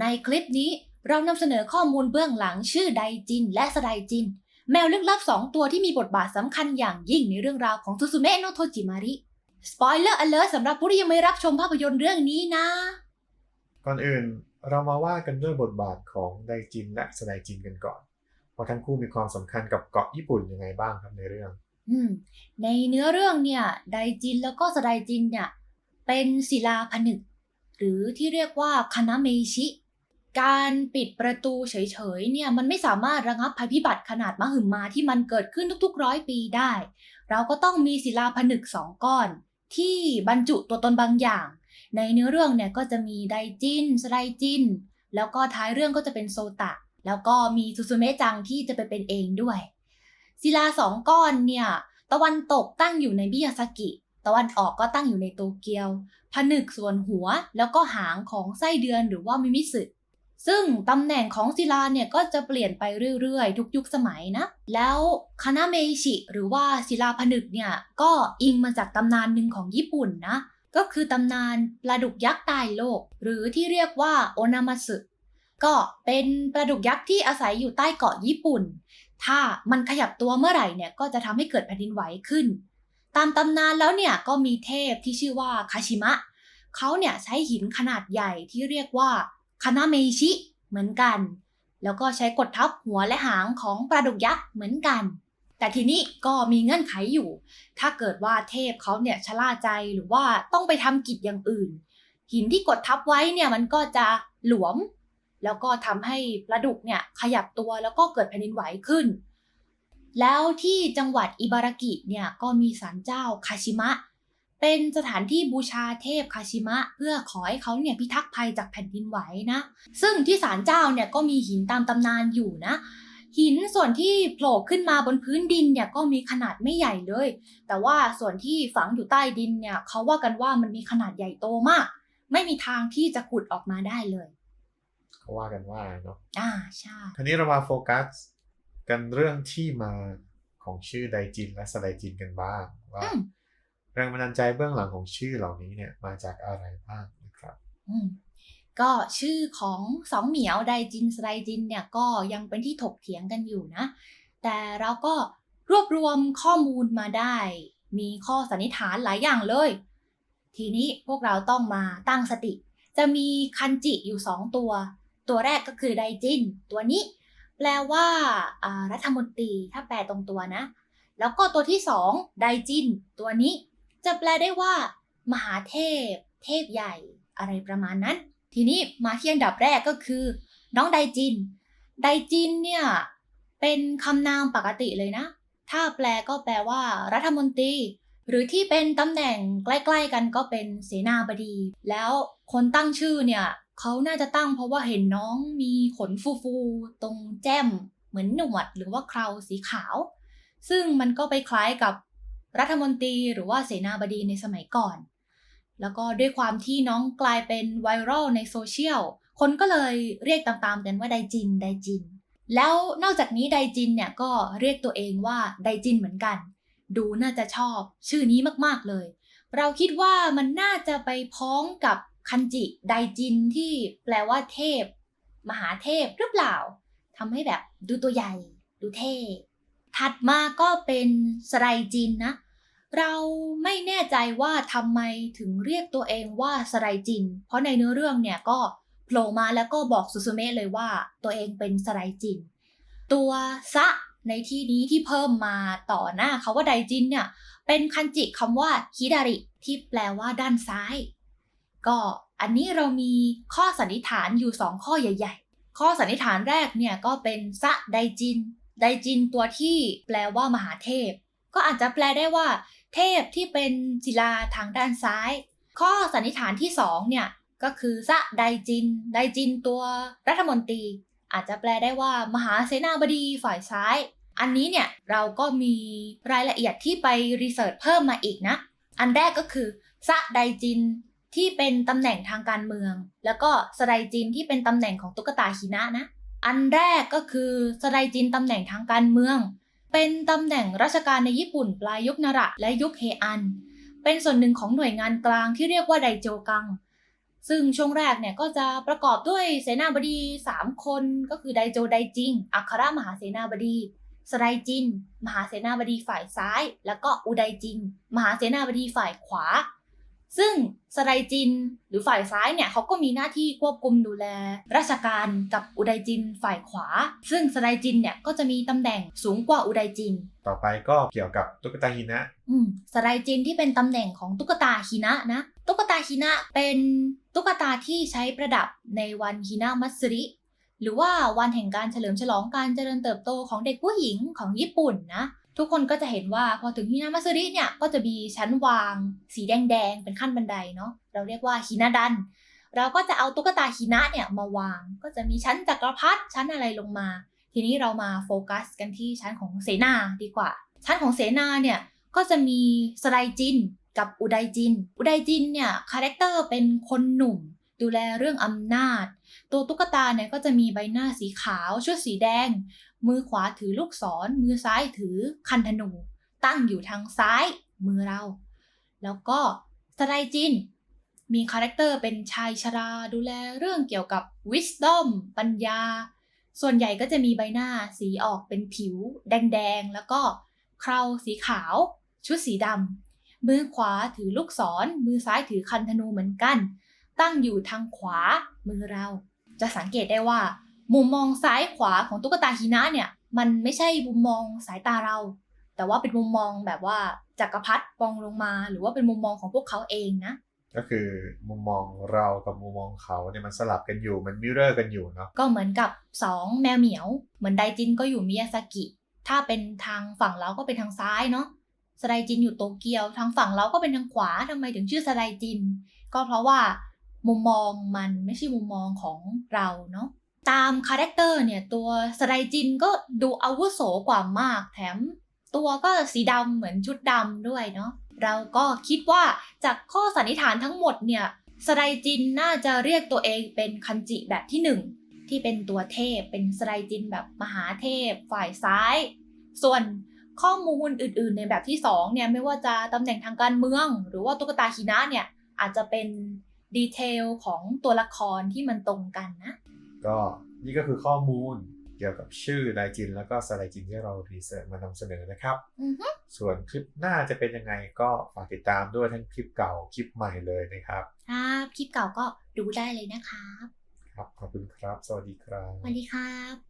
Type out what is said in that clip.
ในคลิปนี้เรานำเสนอข้อมูลเบื้องหลังชื่อไดจิน และสไดจิน แมวลึกลับสองตัวที่มีบทบาทสำคัญอย่างยิ่งในเรื่องราวของซูซูเมะโนโทจิมาริสปอยเลอร์อเลิร์สำหรับผู้ที่ยังไม่รับชมภาพยนตร์เรื่องนี้นะ ก่อนอื่นเรามาว่ากันด้วยบทบาทของไดจินและสไดจินกันก่อนว่าทั้งคู่มีความสำคัญกับเกาะญี่ปุ่นยังไงบ้างครับในเรื่องอืมในเนื้อเรื่องเนี่ยไดจินแล้วก็สไดจินเนี่ยเป็นศิลาผนึก หรือที่เรียกว่าคานาเมชิ การปิดประตูเฉยๆเนี่ยมันไม่สามารถระงับภัยพิบัติขนาดมหึมาที่มันเกิดขึ้นทุกๆร้อยปีได้ เราก็ต้องมีศิลาผนึกสองก้อน ที่บรรจุตัวตนบางอย่าง ในเนื้อเรื่องเนี่ยก็จะมีไดจินสไดจิน แล้วก็ท้ายเรื่องก็จะเป็นโซตะ แล้วก็มีซูซูเมะจังที่จะไปเป็นเองด้วย ศิลาสองก้อนเนี่ยตะวันตกตั้งอยู่ในมิยาซากิ ตะวันออกก็ตั้งอยู่ในโตเกียว ผนึกส่วนหัวแล้วก็หางของไส้เดือนหรือว่ามิมิสึ ซึ่งตำแหน่งของศิลาเนี่ยก็จะเปลี่ยนไปเรื่อยๆ ทุกยุคสมัยนะ แล้วคานาเมชิหรือว่าศิลาผนึกเนี่ยก็อิงมาจากตำนานหนึ่งของญี่ปุ่นนะ ก็คือตำนานปลาดุกยักษ์ตายโลก หรือที่เรียกว่าโอนามาสึก็เป็นปลาดุกยักษ์ที่อาศัยอยู่ใต้เกาะญี่ปุ่น ถ้ามันขยับตัวเมื่อไหร่เนี่ยก็จะทำให้เกิดแผ่นดินไหวขึ้น ตามตำนานแล้วเนี่ยก็มีเทพที่ชื่อว่าคาชิมะเขาเนี่ยใช้หินขนาดใหญ่ที่เรียกว่า คานาเมชิเหมือนกัน แล้วก็ใช้กดทับหัวและหางของปลาดุกยักษ์เหมือนกัน แต่ทีนี้ก็มีเงื่อนไขอยู่ ถ้าเกิดว่าเทพเขาเนี่ยชะล่าใจหรือว่าต้องไปทำกิจอย่างอื่น หินที่กดทับไว้เนี่ยมันก็จะหลวม แล้วก็ทำให้ปลาดุกเนี่ยขยับตัวแล้วก็เกิดแผ่นดินไหวขึ้น แล้วที่จังหวัดอิบารากิเนี่ยก็มีศาลเจ้าคาชิมะ เป็นสถานที่บูชาเทพคาชิมะ เพื่อขอให้เขาเนี่ยพิทักษ์ภัยจากแผ่นดินไหวนะ ซึ่งที่ศาลเจ้าเนี่ยก็มีหินตามตำนานอยู่นะ หินส่วนที่โผล่ขึ้นมาบนพื้นดินเนี่ยก็มีขนาดไม่ใหญ่เลย แต่ว่าส่วนที่ฝังอยู่ใต้ดินเนี่ยเขาว่ากันว่ามันมีขนาดใหญ่โตมาก ไม่มีทางที่จะขุดออกมาได้เลยเขาว่ากันว่าเนาะอ่าใช่คราวนี้เรามาโฟกัสกันเรื่องที่มาของชื่อไดจินและสไดจินกันบ้างว่าอืมแรงบันดาลใจเบื้องหลังของชื่อเหล่านี้เนี่ยมาจากอะไรบ้างนะครับก็ชื่อของสองเหมียวไดจินสไดจินเนี่ยก็ยังเป็นที่ถกเถียงกันอยู่นะ แต่เราก็รวบรวมข้อมูลมาได้ มีข้อสันนิษฐานหลายอย่างเลย ทีนี้พวกเราต้องมาตั้งสติ จะมีคันจิอยู่สองตัว ตัวแรกก็คือไดจิน ตัวนี้ แปลว่ารัฐมนตรีถ้าแปลตรงตัวนะ แล้วก็ตัวที่สองไดจิน ตัวนี้ จะแปลได้ว่า มหาเทพ เทพใหญ่ อะไรประมาณนั้น ทีนี้มาที่อันดับแรกก็คือ น้องไดจิน ไดจินเนี่ย เป็นคำนามปกติเลยนะ ถ้าแปลก็แปลว่า รัฐมนตรี หรือที่เป็นตำแหน่งใกล้ๆกันก็เป็นเสนาบดี แล้วคนตั้งชื่อเนี่ยเขาน่าจะตั้งเพราะว่าเห็นน้องมีขนฟูๆ ตรงแจ้มเหมือนหนวดหรือว่าเคราสีขาว ซึ่งมันก็ไปคล้ายกับ รัฐมนตรีหรือว่าเสนาบดีในสมัยก่อน แล้วก็ด้วยความที่น้องกลายเป็นไวรัลในโซเชียล คนก็เลยเรียกตามๆกันว่าไดจิน ไดจิน แล้วนอกจากนี้ไดจินเนี่ยก็เรียกตัวเองว่าไดจินเหมือนกัน ดูน่าจะชอบชื่อนี้มากๆเลย เราคิดว่ามันน่าจะไปพ้องกับคันจิไดจินที่แปลว่าเทพ มหาเทพหรือเปล่าทำให้แบบดูตัวใหญ่ ดูเท่ ถัดมาก็เป็นสไรจินนะ เราไม่แน่ใจว่าทำไมถึงเรียกตัวเองว่าสไรจิน เพราะในเนื้อเรื่องเนี่ยก็โผล่มาแล้วก็บอกสุสุเมะเลยว่าตัวเองเป็นสไรจิน ตัวซะในที่นี้ที่เพิ่มมาต่อหน้าเขาว่าไดจินเนี่ย เป็นคันจิคำว่าคิดาริ ที่แปลว่าด้านซ้าย ก็อันนี้เรามีข้อสันนิษฐานอยู่ 2 ข้อใหญ่ ๆ ข้อสันนิษฐานแรกเนี่ยก็เป็นซะไดจิน ไดจินตัวที่แปลว่ามหาเทพ ก็อาจจะแปลได้ว่า เทพที่เป็นศิลาทางด้านซ้าย ข้อสันนิษฐานที่2เนี่ยก็คือซะไดจิน ไดจินตัวรัฐมนตรี อาจจะแปลได้ว่ามหาเสนาบดีฝ่ายซ้าย อันนี้เนี่ยเราก็มีรายละเอียดที่ไปรีเสิร์ชเพิ่มมาอีกนะ อันแรกก็คือซะไดจินที่เป็นตำแหน่งทางการเมือง แล้วก็สไดจินที่เป็นตำแหน่งของตุ๊กตาหินะนะ อันแรกก็คือสไดจินตำแหน่งทางการเมือง เป็นตำแหน่งราชการในญี่ปุ่นปลายยุคนาระและยุคเฮอัน เป็นส่วนหนึ่งของหน่วยงานกลางที่เรียกว่าไดโจกัง ซึ่งช่วงแรกเนี่ยก็จะประกอบด้วยเสนาบดี 3 คนก็คือไดโจไดจิง อัครมหาเสนาบดีสไดจิน มหาเสนาบดีฝ่ายซ้าย แล้วก็อุไดจิน มหาเสนาบดีฝ่ายขวา ซึ่งสไดจินหรือฝ่ายซ้ายเนี่ยเขาก็มีหน้าที่ควบคุมดูแล ราชการกับอุไดจินฝ่ายขวา ซึ่งสไดจินเนี่ยก็จะมีตำแหน่งสูงกว่าอุไดจิน ต่อไปก็เกี่ยวกับตุ๊กตาหินะ อืมสไลจินที่เป็นตำแหน่งของตุ๊กตาฮินะนะตุ๊กตาฮินะเป็นตุ๊กตาที่ใช้ประดับในวันฮินะมัตสึริหรือว่าวันแห่งการเฉลิมฉลองการเจริญเติบโตของเด็กผู้หญิงของญี่ปุ่นนะ ทุกคนก็จะเห็นว่าพอถึงฮินะมัตสึริเนี่ยก็จะมีชั้นวางสีแดงๆ เป็นขั้นบันไดเนาะเราเรียกว่าฮินะดัน เราก็จะเอาตุ๊กตาฮินะเนี่ยมาวาง ก็จะมีชั้นจักรพรรดิชั้นอะไรลงมา ทีนี้เรามาโฟกัสกันที่ชั้นของเสนาดีกว่า ชั้นของเสนาเนี่ยก็จะมีสไลจินกับอุไดจิน อุไดจินเนี่ยคาแรคเตอร์เป็นคนหนุ่ม ดูแลเรื่องอำนาจ ตัวตุ๊กตาเนี่ยก็จะมีใบหน้าสีขาวชุดสีแดง มือขวาถือลูกศร มือซ้ายถือคันธนู ตั้งอยู่ทางซ้ายมือเรา แล้วก็สไลจิน มีคาแรคเตอร์เป็นชายชราดูแลเรื่องเกี่ยวกับ wisdom ปัญญา ส่วนใหญ่ก็จะมีใบหน้าสีออกเป็นผิว แดงๆ แล้วก็เคราสีขาว ชุดสีดำมือขวาถือลูกศร มือซ้ายถือคันธนูเหมือนกัน ตั้งอยู่ทางขวามือเรา จะสังเกตได้ว่า มุมมองซ้ายขวาของตุ๊กตาฮินะเนี่ย มันไม่ใช่มุมมองสายตาเรา แต่ว่าเป็นมุมมองแบบว่าจักรพรรดิมองลงมา หรือว่าเป็นมุมมองของพวกเขาเองนะก็คือมุมมองเรากับมุมมองเขาเนี่ยมันสลับกันอยู่มันมิเรอร์กันอยู่เนาะก็เหมือนกับ 2 แมวเหมียว เหมือนไดจินก็อยู่มิยาซากิ ถ้าเป็นทางฝั่งเราก็เป็นทางซ้ายเนาะสไดจินอยู่โตเกียว ทางฝั่งเราก็เป็นทางขวาทำไมถึงชื่อสไดจิน ก็เพราะว่ามุมมองมันไม่ใช่มุมมองของเราเนาะ ตามคาแรคเตอร์เนี่ยตัวสไดจินก็ดูอาวุโสกว่ามาก แถมตัวก็สีดำเหมือนชุดดำด้วยเนาะเราก็คิดว่าจากข้อสันนิษฐานทั้งหมดเนี่ยสไดจินน่าจะเรียกตัวเองเป็นคันจิแบบที่หนึ่งที่เป็นตัวเทพเป็นสไลจินแบบมหาเทพฝ่ายซ้าย ส่วนข้อมูลอื่น ๆ ในแบบที่2เนี่ยไม่ว่าจะตำแหน่งทางการเมือง หรือว่าตุ๊กตาฮินะเนี่ยอาจจะเป็นดีเทลของตัวละครที่มันตรงกันนะ ก็นี่ก็คือข้อมูลเกี่ยวกับชื่อไดจินแล้วก็สไลจินที่เรารีเสิร์ชมานำเสนอนะครับอือฮึส่วนคลิปหน้าจะเป็นยังไงก็ฝากติดตามด้วยทั้งคลิปเก่าคลิปใหม่เลยนะครับครับคลิปเก่าก็ดูได้เลยนะครับ ครับขอบคุณครับ สวัสดีครับ สวัสดีครับ